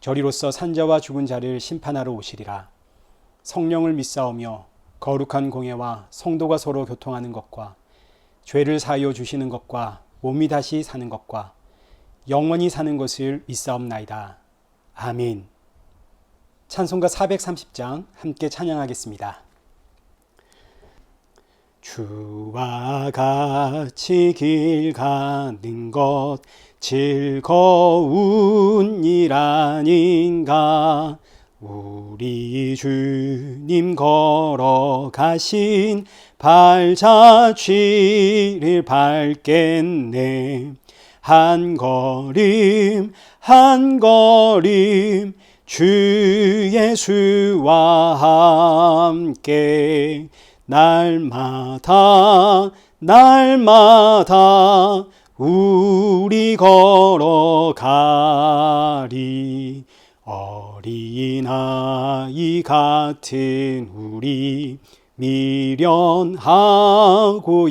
저리로서 산자와 죽은 자를 심판하러 오시리라. 성령을 믿사오며 거룩한 공예와 성도가 서로 교통하는 것과 죄를 사하여 주시는 것과 몸이 다시 사는 것과 영원히 사는 것을 믿사옵나이다. 아멘. 찬송가 430장 함께 찬양하겠습니다. 주와 같이 길 가는 것 즐거운 일 아닌가? 우리 주님 걸어가신 발자취를 밟겠네. 한 걸음 한 걸음 주 예수와 함께 날마다 날마다 우리 걸어가리. 어린아이 같은 우리 미련하고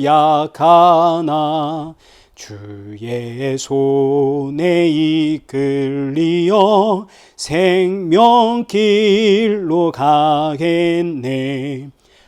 약하나 주의 손에 이끌리어 생명길로 가겠네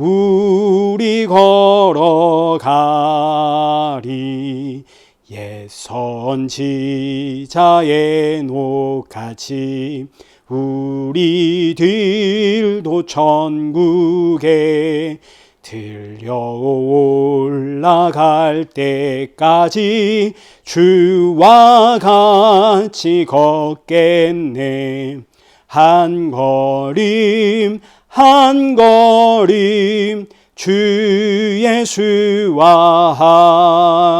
우리 걸어가리. 옛 선지자의 녹같이 우리 들도 천국에 들려 올라갈 때까지 주와 같이 걷겠네. 한 걸음 한 걸음 주 예수와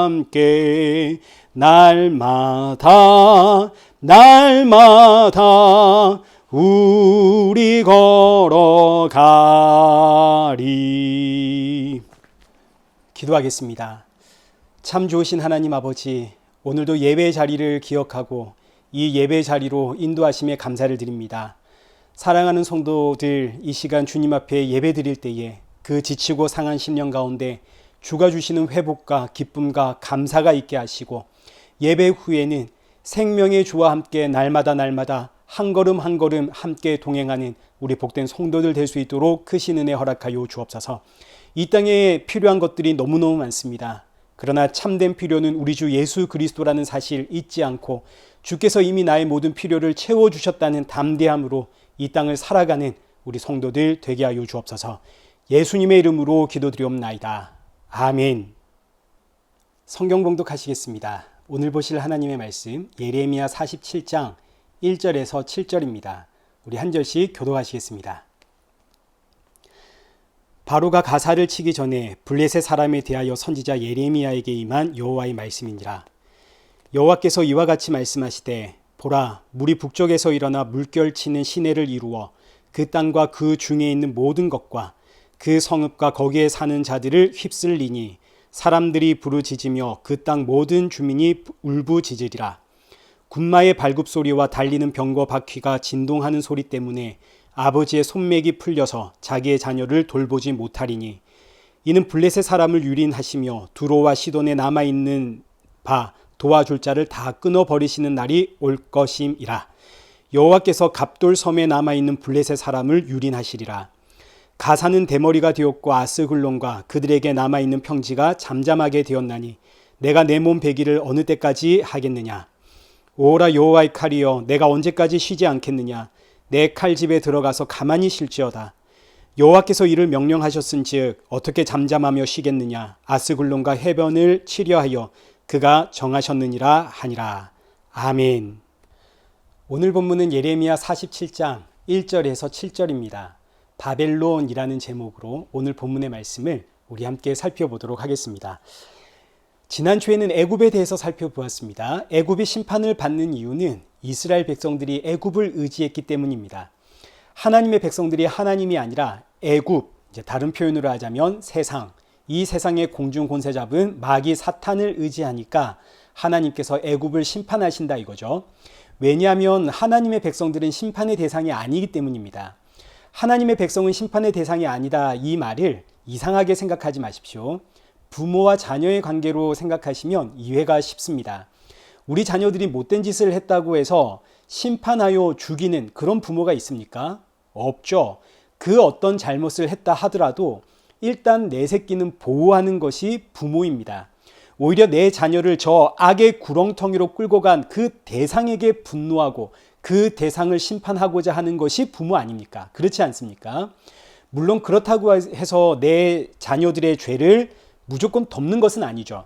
함께 날마다 날마다 우리 걸어가리 기도하겠습니다. 참 좋으신 하나님 아버지 오늘도 예배 자리를 기억하고 이 예배 자리로 인도하심에 감사를 드립니다. 사랑하는 성도들 이 시간 주님 앞에 예배 드릴 때에 그 지치고 상한 심령 가운데 주가 주시는 회복과 기쁨과 감사가 있게 하시고 예배 후에는 생명의 주와 함께 날마다 날마다 한 걸음 한 걸음 함께 동행하는 우리 복된 성도들 될 수 있도록 크신 은혜 허락하여 주옵소서. 이 땅에 필요한 것들이 너무너무 많습니다. 그러나 참된 필요는 우리 주 예수 그리스도라는 사실 잊지 않고 주께서 이미 나의 모든 필요를 채워 주셨다는 담대함으로 이 땅을 살아가는 우리 성도들 되게 하여 주옵소서. 예수님의 이름으로 기도드리옵나이다. 아멘. 성경 봉독하시겠습니다. 오늘 보실 하나님의 말씀 예레미야 47장 1절에서 7절입니다. 우리 한 절씩 교도하시겠습니다. 바로가 가사를 치기 전에 블레셋 사람에 대하여 선지자 예레미야에게 임한 여호와의 말씀이니라. 여호와께서 이와 같이 말씀하시되 보라 물이 북쪽에서 일어나 물결치는 시내를 이루어 그 땅과 그 중에 있는 모든 것과 그 성읍과 거기에 사는 자들을 휩쓸리니 사람들이 부르짖으며 그 땅 모든 주민이 울부짖으리라. 군마의 발굽 소리와 달리는 병거 바퀴가 진동하는 소리 때문에 아버지의 손맥이 풀려서 자기의 자녀를 돌보지 못하리니 이는 블레셋 사람을 유린하시며 두로와 시돈에 남아 있는 바 도와줄 자를 다 끊어 버리시는 날이 올 것임이라. 여호와께서 갑돌 섬에 남아 있는 블레셋 사람을 유린하시리라. 가사는 대머리가 되었고 아스글론과 그들에게 남아 있는 평지가 잠잠하게 되었나니 내가 내 몸 베기를 어느 때까지 하겠느냐? 오라 여호와의 칼이여 내가 언제까지 쉬지 않겠느냐? 내 칼집에 들어가서 가만히 쉴지어다. 여호와께서 이를 명령하셨은즉 어떻게 잠잠하며 쉬겠느냐? 아스글론과 해변을 치려하여 그가 정하셨느니라 하니라 아멘 오늘 본문은 예레미야 47장 1절에서 7절입니다. 바벨론이라는 제목으로 오늘 본문의 말씀을 우리 함께 살펴보도록 하겠습니다. 지난 주에는 애굽에 대해서 살펴보았습니다. 애굽이 심판을 받는 이유는 이스라엘 백성들이 애굽을 의지했기 때문입니다. 하나님의 백성들이 하나님이 아니라 애굽, 다른 표현으로 하자면 세상, 이 세상의 공중 권세 잡은 마귀 사탄을 의지하니까 하나님께서 애굽을 심판하신다 이거죠. 왜냐하면 하나님의 백성들은 심판의 대상이 아니기 때문입니다. 하나님의 백성은 심판의 대상이 아니다 이 말을 이상하게 생각하지 마십시오. 부모와 자녀의 관계로 생각하시면 이해가 쉽습니다. 우리 자녀들이 못된 짓을 했다고 해서 심판하여 죽이는 그런 부모가 있습니까? 없죠. 그 어떤 잘못을 했다 하더라도 일단 내 새끼는 보호하는 것이 부모입니다. 오히려 내 자녀를 저 악의 구렁텅이로 끌고 간 그 대상에게 분노하고 그 대상을 심판하고자 하는 것이 부모 아닙니까? 그렇지 않습니까? 물론 그렇다고 해서 내 자녀들의 죄를 무조건 덮는 것은 아니죠.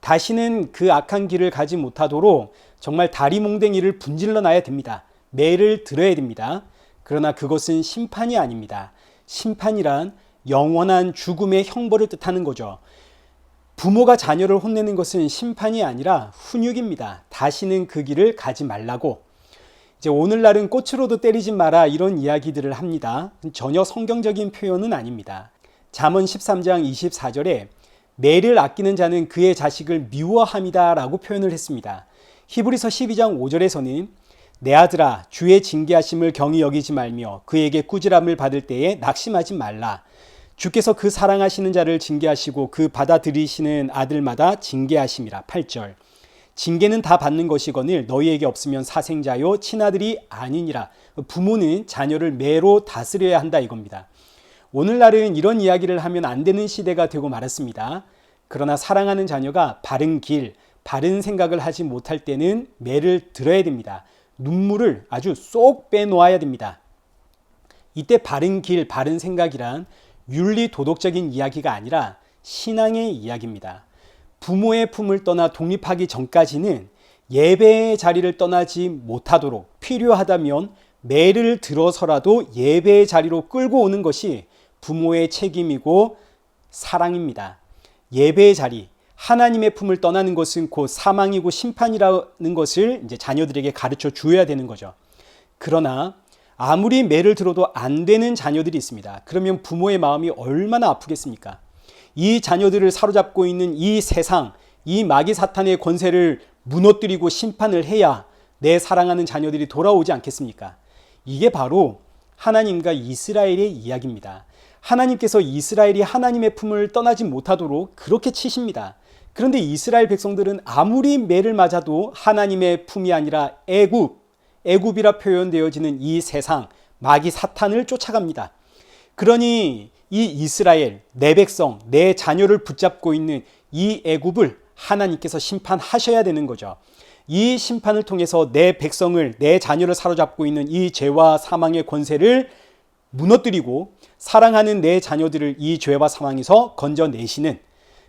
다시는 그 악한 길을 가지 못하도록 정말 다리 몽댕이를 분질러 놔야 됩니다. 매를 들어야 됩니다. 그러나 그것은 심판이 아닙니다. 심판이란 영원한 죽음의 형벌을 뜻하는 거죠. 부모가 자녀를 혼내는 것은 심판이 아니라 훈육입니다. 다시는 그 길을 가지 말라고. 이제 오늘날은 꽃으로도 때리지 마라 이런 이야기들을 합니다. 전혀 성경적인 표현은 아닙니다. 잠언 13장 24절에 매를 아끼는 자는 그의 자식을 미워함이다라고 표현을 했습니다. 히브리서 12장 5절에서는 내 아들아 주의 징계하심을 경히 여기지 말며 그에게 꾸지람을 받을 때에 낙심하지 말라. 주께서 그 사랑하시는 자를 징계하시고 그 받아들이시는 아들마다 징계하심이라. 8절. 징계는 다 받는 것이거늘 너희에게 없으면 사생자요 친아들이 아니니라. 부모는 자녀를 매로 다스려야 한다 이겁니다. 오늘날은 이런 이야기를 하면 안 되는 시대가 되고 말았습니다. 그러나 사랑하는 자녀가 바른 길, 바른 생각을 하지 못할 때는 매를 들어야 됩니다. 눈물을 아주 쏙 빼놓아야 됩니다. 이때 바른 길, 바른 생각이란 윤리 도덕적인 이야기가 아니라 신앙의 이야기입니다. 부모의 품을 떠나 독립하기 전까지는 예배의 자리를 떠나지 못하도록 필요하다면 매를 들어서라도 예배의 자리로 끌고 오는 것이 부모의 책임이고 사랑입니다. 예배의 자리, 하나님의 품을 떠나는 것은 곧 사망이고 심판이라는 것을 이제 자녀들에게 가르쳐 주어야 되는 거죠. 그러나 아무리 매를 들어도 안 되는 자녀들이 있습니다. 그러면 부모의 마음이 얼마나 아프겠습니까? 이 자녀들을 사로잡고 있는 이 세상, 이 마귀 사탄의 권세를 무너뜨리고 심판을 해야 내 사랑하는 자녀들이 돌아오지 않겠습니까? 이게 바로 하나님과 이스라엘의 이야기입니다. 하나님께서 이스라엘이 하나님의 품을 떠나지 못하도록 그렇게 치십니다. 그런데 이스라엘 백성들은 아무리 매를 맞아도 하나님의 품이 아니라 애굽, 애굽이라 표현되어지는 이 세상 마귀 사탄을 쫓아갑니다. 그러니 이 이스라엘 내 백성 내 자녀를 붙잡고 있는 이 애굽을 하나님께서 심판하셔야 되는 거죠. 이 심판을 통해서 내 백성을 내 자녀를 사로잡고 있는 이 죄와 사망의 권세를 무너뜨리고 사랑하는 내 자녀들을 이 죄와 사망에서 건져내시는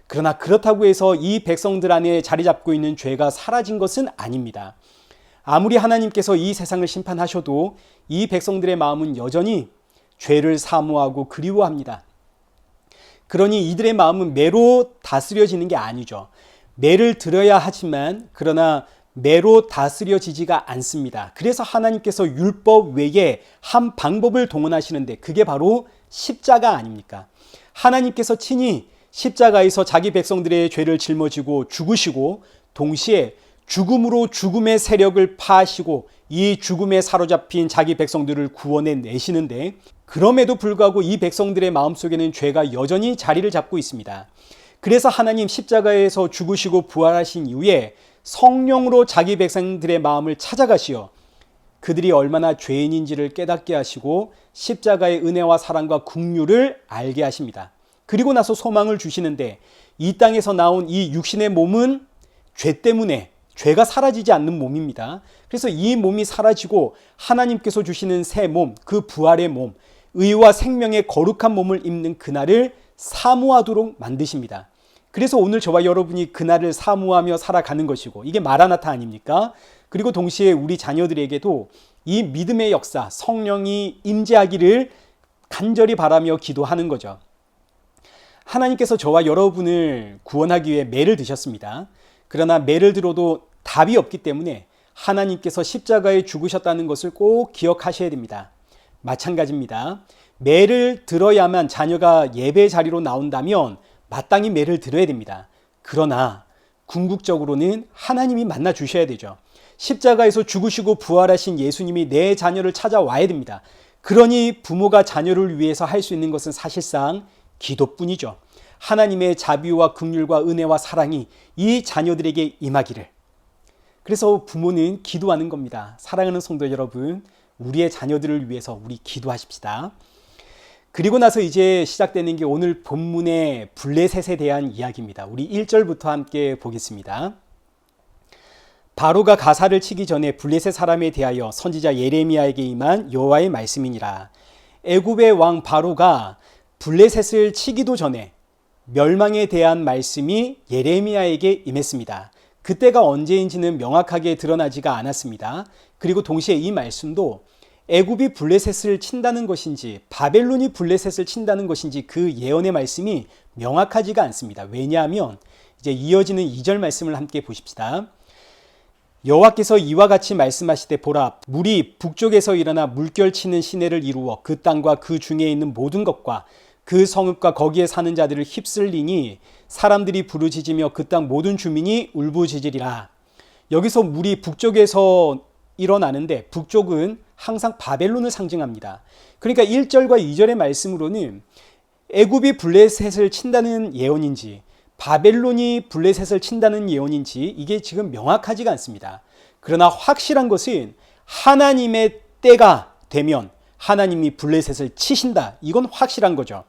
그러나 그렇다고 해서 이 백성들 안에 자리 잡고 있는 죄가 사라진 것은 아닙니다. 아무리 하나님께서 이 세상을 심판하셔도 이 백성들의 마음은 여전히 죄를 사모하고 그리워합니다. 그러니 이들의 마음은 매로 다스려지는 게 아니죠. 매를 들어야 하지만 그러나 매로 다스려지지가 않습니다. 그래서 하나님께서 율법 외에 한 방법을 동원하시는데 그게 바로 십자가 아닙니까? 하나님께서 친히 십자가에서 자기 백성들의 죄를 짊어지고 죽으시고 동시에 죽음으로 죽음의 세력을 파하시고 이 죽음에 사로잡힌 자기 백성들을 구원해 내시는데 그럼에도 불구하고 이 백성들의 마음속에는 죄가 여전히 자리를 잡고 있습니다. 그래서 하나님 십자가에서 죽으시고 부활하신 이후에 성령으로 자기 백성들의 마음을 찾아가시어 그들이 얼마나 죄인인지를 깨닫게 하시고 십자가의 은혜와 사랑과 국류를 알게 하십니다. 그리고 나서 소망을 주시는데 이 땅에서 나온 이 육신의 몸은 죄 때문에 죄가 사라지지 않는 몸입니다. 그래서 이 몸이 사라지고 하나님께서 주시는 새 몸, 그 부활의 몸, 의와 생명의 거룩한 몸을 입는 그날을 사모하도록 만드십니다. 그래서 오늘 저와 여러분이 그날을 사모하며 살아가는 것이고 이게 마라나타 아닙니까? 그리고 동시에 우리 자녀들에게도 이 믿음의 역사, 성령이 임재하기를 간절히 바라며 기도하는 거죠. 하나님께서 저와 여러분을 구원하기 위해 매를 드셨습니다. 그러나 매를 들어도 답이 없기 때문에 하나님께서 십자가에 죽으셨다는 것을 꼭 기억하셔야 됩니다. 마찬가지입니다. 매를 들어야만 자녀가 예배 자리로 나온다면 마땅히 매를 들어야 됩니다. 그러나 궁극적으로는 하나님이 만나 주셔야 되죠. 십자가에서 죽으시고 부활하신 예수님이 내 자녀를 찾아와야 됩니다. 그러니 부모가 자녀를 위해서 할 수 있는 것은 사실상 기도뿐이죠. 하나님의 자비와 긍휼과 은혜와 사랑이 이 자녀들에게 임하기를. 그래서 부모는 기도하는 겁니다. 사랑하는 성도 여러분, 우리의 자녀들을 위해서 우리 기도하십시다. 그리고 나서 이제 시작되는 게 오늘 본문의 블레셋에 대한 이야기입니다. 우리 1절부터 함께 보겠습니다. 바로가 가사를 치기 전에 블레셋 사람에 대하여 선지자 예레미야에게 임한 여호와의 말씀이니라. 애굽의 왕 바로가 블레셋을 치기도 전에 멸망에 대한 말씀이 예레미야에게 임했습니다. 그때가 언제인지는 명확하게 드러나지가 않았습니다. 그리고 동시에 이 말씀도 애굽이 블레셋을 친다는 것인지 바벨론이 블레셋을 친다는 것인지 그 예언의 말씀이 명확하지가 않습니다. 왜냐하면 이제 이어지는 2절 말씀을 함께 보십시다. 여호와께서 이와 같이 말씀하시되 보라 물이 북쪽에서 일어나 물결치는 시내를 이루어 그 땅과 그 중에 있는 모든 것과 그 성읍과 거기에 사는 자들을 휩쓸리니 사람들이 부르짖으며 그 땅 모든 주민이 울부짖으리라. 여기서 물이 북쪽에서 일어나는데 북쪽은 항상 바벨론을 상징합니다. 그러니까 1절과 2절의 말씀으로는 애굽이 블레셋을 친다는 예언인지 바벨론이 블레셋을 친다는 예언인지 이게 지금 명확하지가 않습니다. 그러나 확실한 것은 하나님의 때가 되면 하나님이 블레셋을 치신다. 이건 확실한 거죠.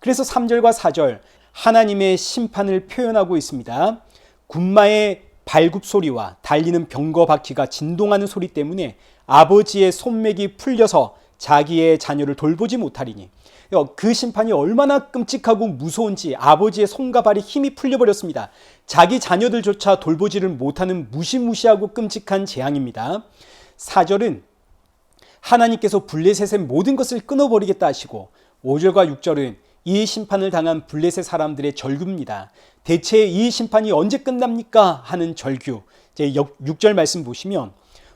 그래서 3절과 4절 하나님의 심판을 표현하고 있습니다. 군마의 발굽 소리와 달리는 병거 바퀴가 진동하는 소리 때문에 아버지의 손맥이 풀려서 자기의 자녀를 돌보지 못하리니 그 심판이 얼마나 끔찍하고 무서운지 아버지의 손과 발이 힘이 풀려버렸습니다. 자기 자녀들조차 돌보지를 못하는 무시무시하고 끔찍한 재앙입니다. 4절은 하나님께서 블레셋의 모든 것을 끊어버리겠다 하시고 5절과 6절은 이 심판을 당한 블레셋 사람들의 절규입니다. 대체 이 심판이 언제 끝납니까? 하는 절규. 제 6절 말씀 보시면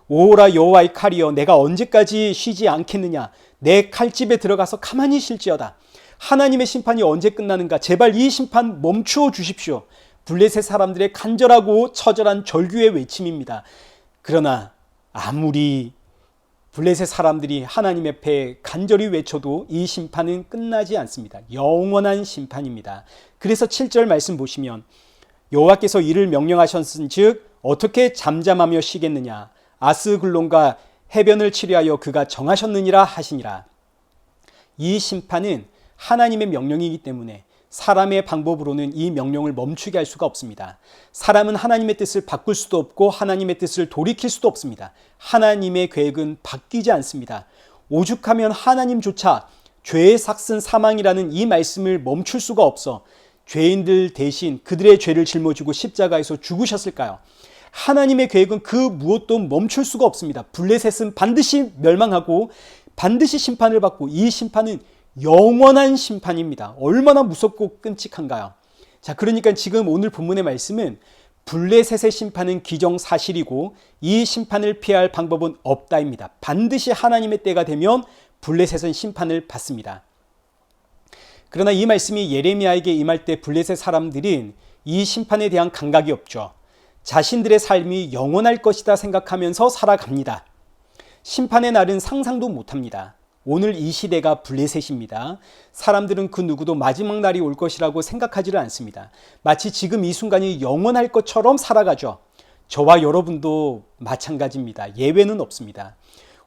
오라 여호와의 칼이여 내가 언제까지 쉬지 않겠느냐 내 칼집에 들어가서 가만히 실지어다 하나님의 심판이 언제 끝나는가 제발 이 심판 멈추어 주십시오 블레셋 사람들의 간절하고 처절한 절규의 외침입니다 그러나 아무리 블레셋 사람들이 하나님 앞에 간절히 외쳐도 이 심판은 끝나지 않습니다. 영원한 심판입니다. 그래서 7절 말씀 보시면 여호와께서 이를 명령하셨은즉 어떻게 잠잠하며 쉬겠느냐? 아스글론과 해변을 치리하여 그가 정하셨느니라 하시니라. 이 심판은 하나님의 명령이기 때문에 사람의 방법으로는 이 명령을 멈추게 할 수가 없습니다. 사람은 하나님의 뜻을 바꿀 수도 없고 하나님의 뜻을 돌이킬 수도 없습니다. 하나님의 계획은 바뀌지 않습니다. 오죽하면 하나님조차 죄의 삭슨 사망이라는 이 말씀을 멈출 수가 없어 죄인들 대신 그들의 죄를 짊어지고 십자가에서 죽으셨을까요? 하나님의 계획은 그 무엇도 멈출 수가 없습니다. 블레셋은 반드시 멸망하고 반드시 심판을 받고 이 심판은 영원한 심판입니다. 얼마나 무섭고 끔찍한가요? 자, 그러니까 지금 오늘 본문의 말씀은 블레셋의 심판은 기정사실이고 이 심판을 피할 방법은 없다입니다. 반드시 하나님의 때가 되면 블레셋은 심판을 받습니다. 그러나 이 말씀이 예레미야에게 임할 때 블레셋 사람들은 이 심판에 대한 감각이 없죠. 자신들의 삶이 영원할 것이다 생각하면서 살아갑니다. 심판의 날은 상상도 못합니다. 오늘 이 시대가 블레셋입니다. 사람들은 그 누구도 마지막 날이 올 것이라고 생각하지를 않습니다. 마치 지금 이 순간이 영원할 것처럼 살아가죠. 저와 여러분도 마찬가지입니다. 예외는 없습니다.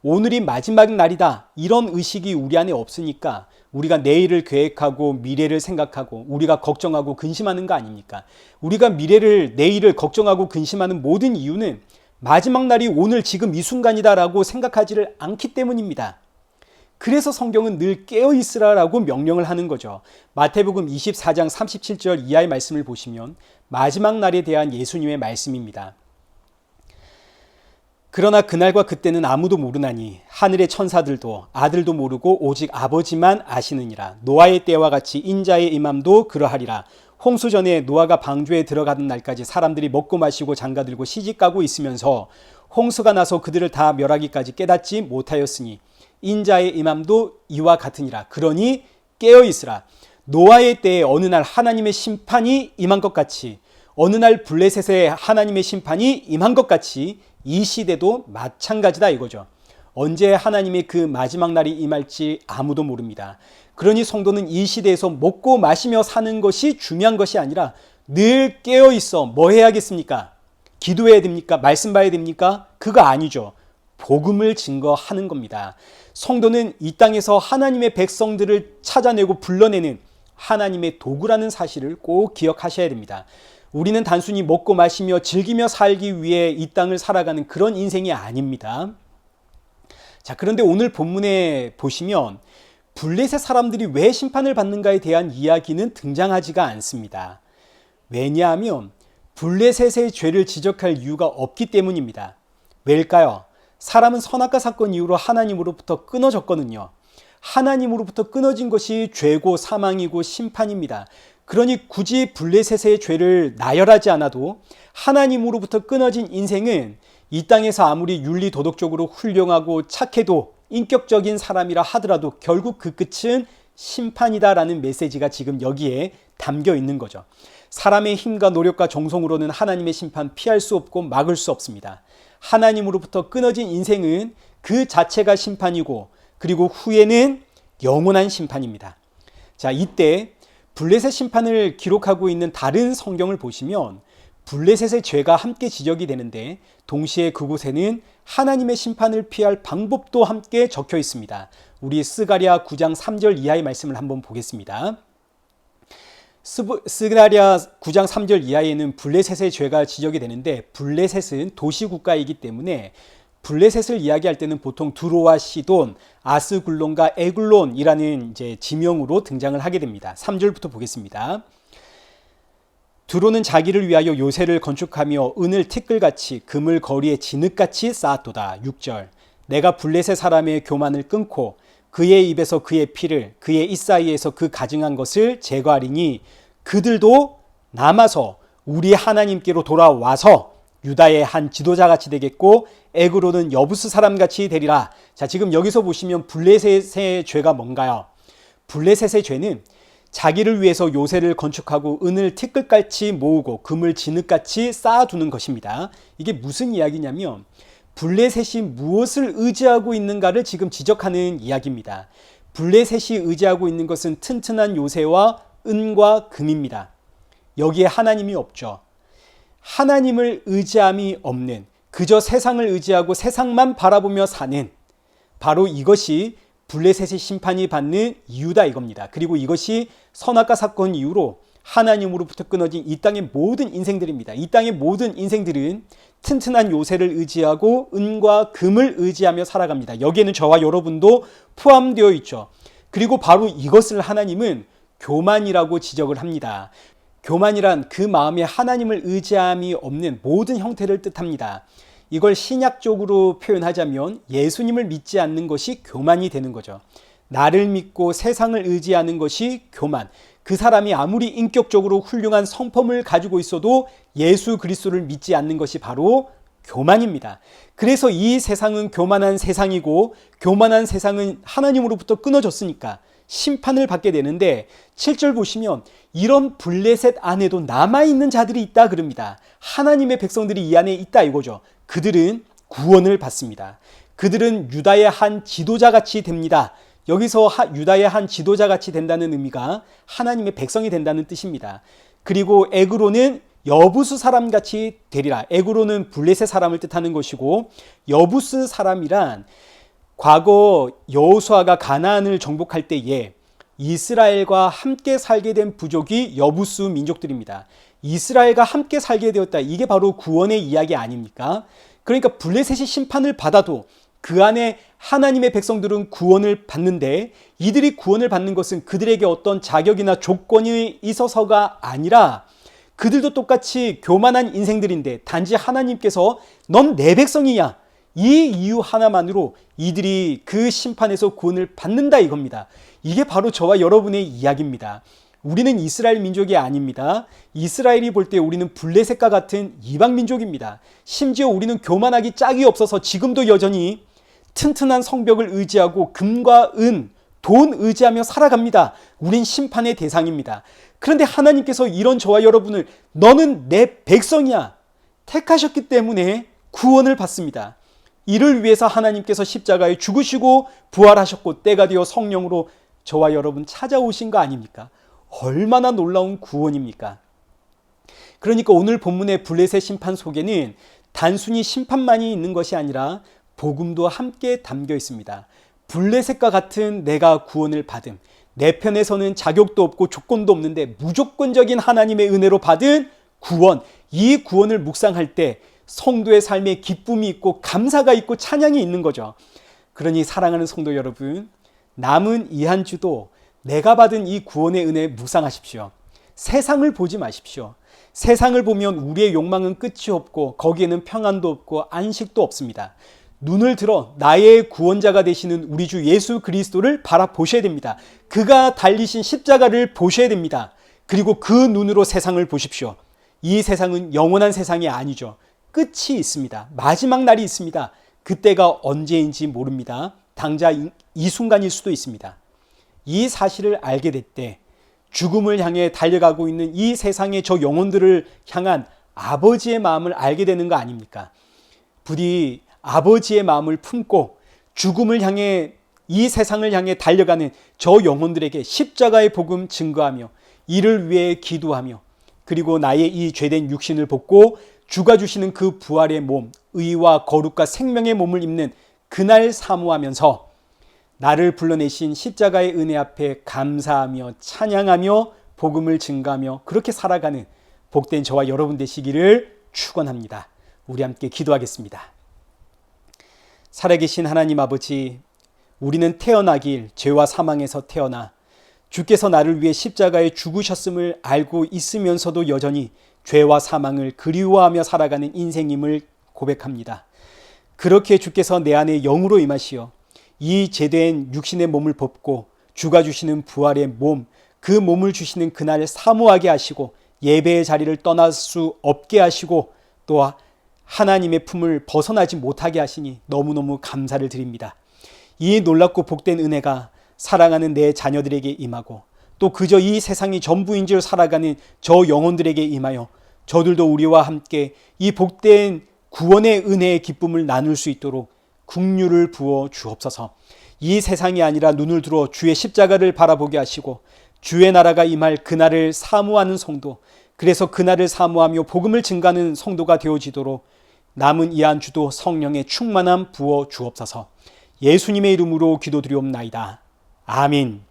오늘이 마지막 날이다. 이런 의식이 우리 안에 없으니까 우리가 내일을 계획하고 미래를 생각하고 우리가 걱정하고 근심하는 거 아닙니까? 우리가 미래를 내일을 걱정하고 근심하는 모든 이유는 마지막 날이 오늘 지금 이 순간이다라고 생각하지를 않기 때문입니다. 그래서 성경은 늘 깨어 있으라라고 명령을 하는 거죠. 마태복음 24장 37절 이하의 말씀을 보시면 마지막 날에 대한 예수님의 말씀입니다. 그러나 그날과 그때는 아무도 모르나니 하늘의 천사들도 아들도 모르고 오직 아버지만 아시느니라. 노아의 때와 같이 인자의 임함도 그러하리라. 홍수 전에 노아가 방주에 들어가는 날까지 사람들이 먹고 마시고 장가들고 시집가고 있으면서 홍수가 나서 그들을 다 멸하기까지 깨닫지 못하였으니 인자의 임함도 이와 같으니라. 그러니 깨어 있으라. 노아의 때에 어느 날 하나님의 심판이 임한 것 같이 어느 날 블레셋의 하나님의 심판이 임한 것 같이 이 시대도 마찬가지다 이거죠. 언제 하나님의 그 마지막 날이 임할지 아무도 모릅니다. 그러니 성도는 이 시대에서 먹고 마시며 사는 것이 중요한 것이 아니라 늘 깨어 있어 뭐 해야겠습니까? 기도해야 됩니까? 말씀 봐야 됩니까? 그거 아니죠. 복음을 증거하는 겁니다. 성도는 이 땅에서 하나님의 백성들을 찾아내고 불러내는 하나님의 도구라는 사실을 꼭 기억하셔야 됩니다. 우리는 단순히 먹고 마시며 즐기며 살기 위해 이 땅을 살아가는 그런 인생이 아닙니다. 자, 그런데 오늘 본문에 보시면 블레셋 사람들이 왜 심판을 받는가에 대한 이야기는 등장하지가 않습니다. 왜냐하면 블레셋의 죄를 지적할 이유가 없기 때문입니다. 왜일까요? 사람은 선악과 사건 이후로 하나님으로부터 끊어졌거든요. 하나님으로부터 끊어진 것이 죄고 사망이고 심판입니다. 그러니 굳이 블레셋의 죄를 나열하지 않아도 하나님으로부터 끊어진 인생은 이 땅에서 아무리 윤리 도덕적으로 훌륭하고 착해도 인격적인 사람이라 하더라도 결국 그 끝은 심판이다라는 메시지가 지금 여기에 담겨 있는 거죠. 사람의 힘과 노력과 정성으로는 하나님의 심판 피할 수 없고 막을 수 없습니다. 하나님으로부터 끊어진 인생은 그 자체가 심판이고 그리고 후에는 영원한 심판입니다. 자, 이때 블레셋 심판을 기록하고 있는 다른 성경을 보시면 블레셋의 죄가 함께 지적이 되는데 동시에 그곳에는 하나님의 심판을 피할 방법도 함께 적혀 있습니다. 우리 스가리아 9장 3절 이하의 말씀을 한번 보겠습니다. 스가리아 9장 3절 이하에는 블레셋의 죄가 지적이 되는데 블레셋은 도시 국가이기 때문에 블레셋을 이야기할 때는 보통 두로와 시돈, 아스굴론과 에굴론이라는 이제 지명으로 등장을 하게 됩니다. 3절부터 보겠습니다. 두로는 자기를 위하여 요새를 건축하며 은을 티끌같이 금을 거리에 진흙같이 쌓았도다. 6절. 내가 블레셋 사람의 교만을 끊고 그의 입에서 그의 피를 그의 입 사이에서 그 가증한 것을 제거하리니 그들도 남아서 우리 하나님께로 돌아와서 유다의 한 지도자 같이 되겠고 에그로는 여부스 사람 같이 되리라. 자, 지금 여기서 보시면 블레셋의 죄가 뭔가요? 블레셋의 죄는 자기를 위해서 요새를 건축하고 은을 티끌같이 모으고 금을 진흙같이 쌓아두는 것입니다. 이게 무슨 이야기냐면 블레셋이 무엇을 의지하고 있는가를 지금 지적하는 이야기입니다. 블레셋이 의지하고 있는 것은 튼튼한 요새와 은과 금입니다. 여기에 하나님이 없죠. 하나님을 의지함이 없는 그저 세상을 의지하고 세상만 바라보며 사는 바로 이것이 블레셋의 심판이 받는 이유다 이겁니다. 그리고 이것이 선악과 사건 이후로 하나님으로부터 끊어진 이 땅의 모든 인생들입니다. 이 땅의 모든 인생들은 튼튼한 요새를 의지하고 은과 금을 의지하며 살아갑니다. 여기에는 저와 여러분도 포함되어 있죠. 그리고 바로 이것을 하나님은 교만이라고 지적을 합니다. 교만이란 그 마음에 하나님을 의지함이 없는 모든 형태를 뜻합니다. 이걸 신약적으로 표현하자면 예수님을 믿지 않는 것이 교만이 되는 거죠. 나를 믿고 세상을 의지하는 것이 교만. 그 사람이 아무리 인격적으로 훌륭한 성품을 가지고 있어도 예수 그리스도를 믿지 않는 것이 바로 교만입니다. 그래서 이 세상은 교만한 세상이고 교만한 세상은 하나님으로부터 끊어졌으니까 심판을 받게 되는데 7절 보시면 이런 블레셋 안에도 남아 있는 자들이 있다 그럽니다. 하나님의 백성들이 이 안에 있다 이거죠. 그들은 구원을 받습니다. 그들은 유다의 한 지도자 같이 됩니다. 여기서 하, 유다의 한 지도자 같이 된다는 의미가 하나님의 백성이 된다는 뜻입니다. 그리고 에그로는 여부스 사람 같이 되리라. 에그로는 블레셋 사람을 뜻하는 것이고 여부스 사람이란 과거 여호수아가 가나안을 정복할 때에 이스라엘과 함께 살게 된 부족이 여부스 민족들입니다. 이스라엘과 함께 살게 되었다. 이게 바로 구원의 이야기 아닙니까? 그러니까 블레셋이 심판을 받아도 그 안에 하나님의 백성들은 구원을 받는데 이들이 구원을 받는 것은 그들에게 어떤 자격이나 조건이 있어서가 아니라 그들도 똑같이 교만한 인생들인데 단지 하나님께서 넌 내 백성이야. 이 이유 하나만으로 이들이 그 심판에서 구원을 받는다 이겁니다. 이게 바로 저와 여러분의 이야기입니다. 우리는 이스라엘 민족이 아닙니다. 이스라엘이 볼 때 우리는 블레셋과 같은 이방 민족입니다. 심지어 우리는 교만하기 짝이 없어서 지금도 여전히 튼튼한 성벽을 의지하고 금과 은, 돈 의지하며 살아갑니다. 우린 심판의 대상입니다. 그런데 하나님께서 이런 저와 여러분을 너는 내 백성이야. 택하셨기 때문에 구원을 받습니다. 이를 위해서 하나님께서 십자가에 죽으시고 부활하셨고 때가 되어 성령으로 저와 여러분 찾아오신 거 아닙니까? 얼마나 놀라운 구원입니까? 그러니까 오늘 본문의 블레셋 심판 속에는 단순히 심판만이 있는 것이 아니라 복음도 함께 담겨 있습니다. 블레셋과 같은 내가 구원을 받음. 내 편에서는 자격도 없고 조건도 없는데 무조건적인 하나님의 은혜로 받은 구원. 이 구원을 묵상할 때 성도의 삶에 기쁨이 있고 감사가 있고 찬양이 있는 거죠. 그러니 사랑하는 성도 여러분, 남은 이 한 주도 내가 받은 이 구원의 은혜 묵상하십시오. 세상을 보지 마십시오. 세상을 보면 우리의 욕망은 끝이 없고 거기에는 평안도 없고 안식도 없습니다. 눈을 들어 나의 구원자가 되시는 우리 주 예수 그리스도를 바라보셔야 됩니다. 그가 달리신 십자가를 보셔야 됩니다. 그리고 그 눈으로 세상을 보십시오. 이 세상은 영원한 세상이 아니죠. 끝이 있습니다. 마지막 날이 있습니다. 그때가 언제인지 모릅니다. 당자 이 순간일 수도 있습니다. 이 사실을 알게 될 때 죽음을 향해 달려가고 있는 이 세상의 저 영혼들을 향한 아버지의 마음을 알게 되는 거 아닙니까? 부디 아버지의 마음을 품고 죽음을 향해 이 세상을 향해 달려가는 저 영혼들에게 십자가의 복음 증거하며 이를 위해 기도하며 그리고 나의 이 죄된 육신을 벗고 주가 주시는 그 부활의 몸, 의와 거룩과 생명의 몸을 입는 그날 사모하면서 나를 불러내신 십자가의 은혜 앞에 감사하며 찬양하며 복음을 증가하며 그렇게 살아가는 복된 저와 여러분 되시기를 축원합니다. 우리 함께 기도하겠습니다. 살아계신 하나님 아버지, 우리는 태어나길 죄와 사망에서 태어나 주께서 나를 위해 십자가에 죽으셨음을 알고 있으면서도 여전히 죄와 사망을 그리워하며 살아가는 인생임을 고백합니다. 그렇게 주께서 내 안에 영으로 임하시어 이 제된 육신의 몸을 벗고 주가 주시는 부활의 몸, 그 몸을 주시는 그날 사모하게 하시고 예배의 자리를 떠날 수 없게 하시고 또 하나님의 품을 벗어나지 못하게 하시니 너무너무 감사를 드립니다. 이 놀랍고 복된 은혜가 사랑하는 내 자녀들에게 임하고 또 그저 이 세상이 전부인 줄 살아가는 저 영혼들에게 임하여 저들도 우리와 함께 이 복된 구원의 은혜의 기쁨을 나눌 수 있도록 국류를 부어 주옵소서. 이 세상이 아니라 눈을 들어 주의 십자가를 바라보게 하시고 주의 나라가 임할 그날을 사모하는 성도, 그래서 그날을 사모하며 복음을 증가하는 성도가 되어지도록 남은 이 한 주도 성령의 충만함 부어 주옵소서. 예수님의 이름으로 기도드리옵나이다. 아민.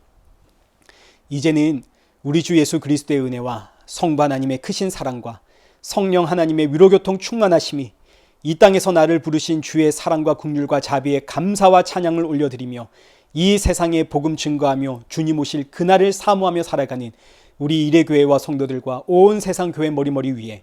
이제는 우리 주 예수 그리스도의 은혜와 성부 하나님의 크신 사랑과 성령 하나님의 위로교통 충만하심이 이 땅에서 나를 부르신 주의 사랑과 국률과 자비에 감사와 찬양을 올려드리며 이 세상에 복음 증거하며 주님 오실 그날을 사모하며 살아가는 우리 일회교회와 성도들과 온 세상 교회 머리머리 위에